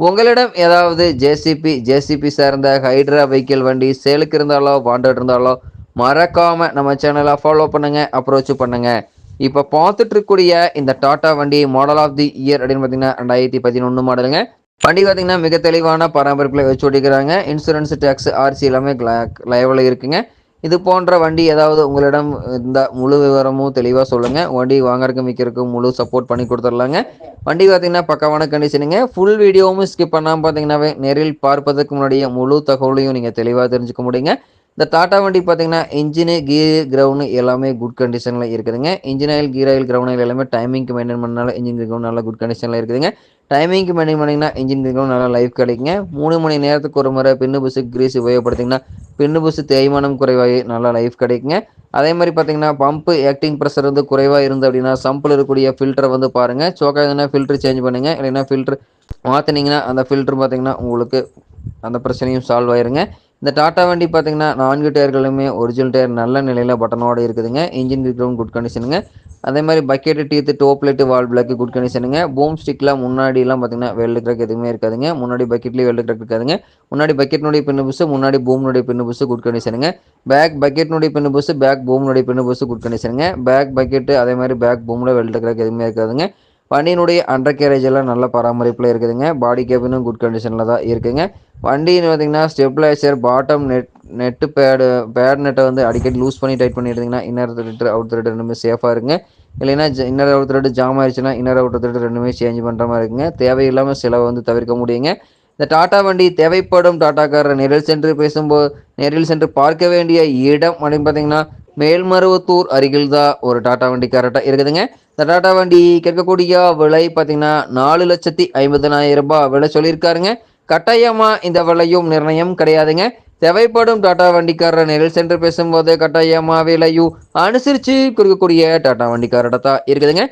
உங்களிடம் ஏதாவது JCB JCB சார்ந்த ஹைட்ரா வெஹிக்கிள் வண்டி சேலுக்கு இருந்தாலோ வாண்டட் இருந்தாலோ மறக்காமல் நம்ம சேனலை ஃபாலோ பண்ணுங்க அப்ரோச் பண்ணுங்கள் இப்போ பார்த்துட்டு இருக்கக்கூடிய இந்த டாட்டா வண்டி மாடல் ஆஃப் தி இயர் அப்படின்னு பார்த்தீங்கன்னா ரெண்டாயிரத்தி பதினொன்று மாடலுங்க வண்டி பார்த்தீங்கன்னா மிக தெளிவான பராமரிப்பில் வச்சு ஓட்டிக்கிறாங்க. இன்சூரன்ஸ் டேக்ஸ் ஆர்சி எல்லாமே லைவில் இருக்குங்க. இது போன்ற வண்டி ஏதாவது உங்களிடம் இந்த முழு விவரமும் தெளிவாக சொல்லுங்கள் வண்டி வாங்குறதுக்கு மிக்கிறதுக்கு முழு சப்போர்ட் பண்ணி கொடுத்துடலாங்க வண்டி பார்த்தீங்கன்னா பக்கமான கண்டிஷனுங்க ஃபுல் வீடியோவும் ஸ்கிப் பண்ணாமல் பார்த்தீங்கன்னாவே நேரில் பார்ப்பதற்கு முன்னாடியே முழு தகவலையும் நீங்கள் தெளிவாக தெரிஞ்சுக்க முடியுங்க. இந்த டாட்டா வண்டி பார்த்தீங்கன்னா இன்ஜினு கீர் கிரவுண்டு எல்லாமே குட் கண்டிஷனில் இருக்குதுங்க. Engine oil gear oil ground oil எல்லாமே டைமிங்க்கு மெயின்டைன் பண்ணனால இன்ஜின் கிரவுண்ட் நல்லா குட் கண்டிஷனில் இருக்குதுங்க. டைமிங்க்கு மெயின்டைன் பண்ணிங்கன்னா இன்ஜின் கிரவுண்ட் நல்லா லைஃப் கிடைக்குங்க. மூணு மணி நேரத்துக்கு ஒரு முறை பின்னு புசு கிரீஸ் உபயோகப்படுத்திங்கன்னா பின்னு புசு தேய்மானம் குறைவாகி நல்லா லைஃப் கிடைக்குங்க. அதே மாதிரி பார்த்தீங்கன்னா பம்பு ஆக்டிங் ப்ரெஷர் வந்து குறைவாக இருந்து அப்படின்னா சம்பில் இருக்கக்கூடிய ஃபில்டரை வந்து பாருங்கள் சோக்கா எதுனா ஃபில்டர் சேஞ்ச் பண்ணுங்கள் இல்லைன்னா ஃபில்ட்ரு மாற்றினீங்கன்னா அந்த ஃபில்ட்ரு பார்த்தீங்கன்னா உங்களுக்கு அந்த பிரச்சனையும் சால்வ் ஆயிருங்க. இந்த டாட்டா வண்டி பார்த்தீங்கன்னா நான்கு டயர்களுமே ஒரிஜினல் டயர் நல்ல நிலையில் பட்டனோடு இருக்குதுங்க. இன்ஜின் கிரவுண்ட் குட் கண்டிஷனுங்க அதே மாதிரி பக்கெட்டு டீத்து டோப் லைட்டு வால் பிளாக்கு குட் கண்டிஷனுங்க பூம் ஸ்டிக்லாம் முன்னாடிலாம் பார்த்தீங்கன்னா வெல்டு கிராக் எதுவுமே இருக்காதுங்க. முன்னாடி பக்கெட்லேயே வெல்டு கிராக் இருக்காதுங்க. முன்னாடி பக்கெட்னுடைய பின்னு புஸ் முன்னாடி பூம்னுடைய பின்னு புஸ் குட் கண்டிஷனுங்க பேக் பக்கெட்னுடைய பின்னு புஸ் பேக் பூம்னுடைய பின்னு புஸ் குட் கண்டிஷனுங்க பேக் பக்கெட்டு அதே மாதிரி பேக் பூமில் வெல்டு கிராக் எதுவுமே இருக்காதுங்க. வண்டியினுடைய அண்டர் கேரேஜ் எல்லாம் நல்ல பராமரிப்பில் இருக்குதுங்க. பாடி கேபினும் குட் கண்டிஷனில் தான் இருக்குதுங்க வண்டின்னு பார்த்தீங்கன்னா stabiliser bottom net net pad pad நெட்டை வந்து அடிக்கடி லூஸ் பண்ணி டைட் பண்ணியிருந்தீங்கன்னா இன்னர் த்ரெட்டு அவுட் த்ரெட் ரெண்டுமே சேஃபாக இருங்க. இல்லைன்னா இன்னர் அவுட் த்ரெட் ஜாம் ஆயிடுச்சுன்னா இன்னர் அவுட் த்ரெட் ரெண்டுமே சேஞ்ச் பண்ணுற மாதிரி இருக்குங்க. தேவையில்லாமல் செலவை வந்து தவிர்க்க முடியுங்க. இந்த டாட்டா வண்டி தேவைப்படும் டாட்டாக்காரர் நேரில் சென்று பேசும்போது நேரில் சென்று பார்க்க வேண்டிய இடம் அப்படின்னு பார்த்தீங்கன்னா மேல்மருவத்தூர் அருகில் தான் ஒரு டாட்டா வண்டி கரெக்டாக இருக்குதுங்க. இந்த டாட்டா வண்டி கேட்கக்கூடிய விலை பார்த்தீங்கன்னா நாலு லட்சத்தி ஐம்பதனாயிரம் ரூபாய் விலை சொல்லியிருக்காருங்க. கட்டாயமாக இந்த விலையும் நிர்ணயம் கிடையாதுங்க. தேவைப்படும் டாட்டா வண்டிக்காரர் நேரில் சென்று பேசும்போது கட்டாயமா விலையும் அனுசரித்து கொடுக்கக்கூடிய டாட்டா வண்டிக்காரர்கிட்ட தான் இருக்குதுங்க.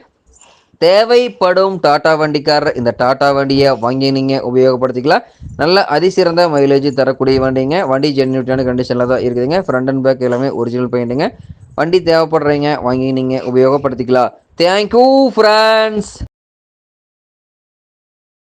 தேவைப்படும் டாட்டா வண்டிக்காரர் இந்த டாட்டா வண்டியை வாங்கி நீங்கள் உபயோகப்படுத்திக்கலாம். நல்ல அதிசிறந்த மைலேஜ் தரக்கூடிய வண்டிங்க. வண்டி ஜென்யூட்டான கண்டிஷனில் தான் இருக்குதுங்க. ஃப்ரண்ட் அண்ட் பேக் எல்லாமே ஒரிஜினல் பெயிண்ட்டுங்க வண்டி தேவைப்படுறீங்க வாங்கி நீங்கள் உபயோகப்படுத்திக்கலாம். Thank you friends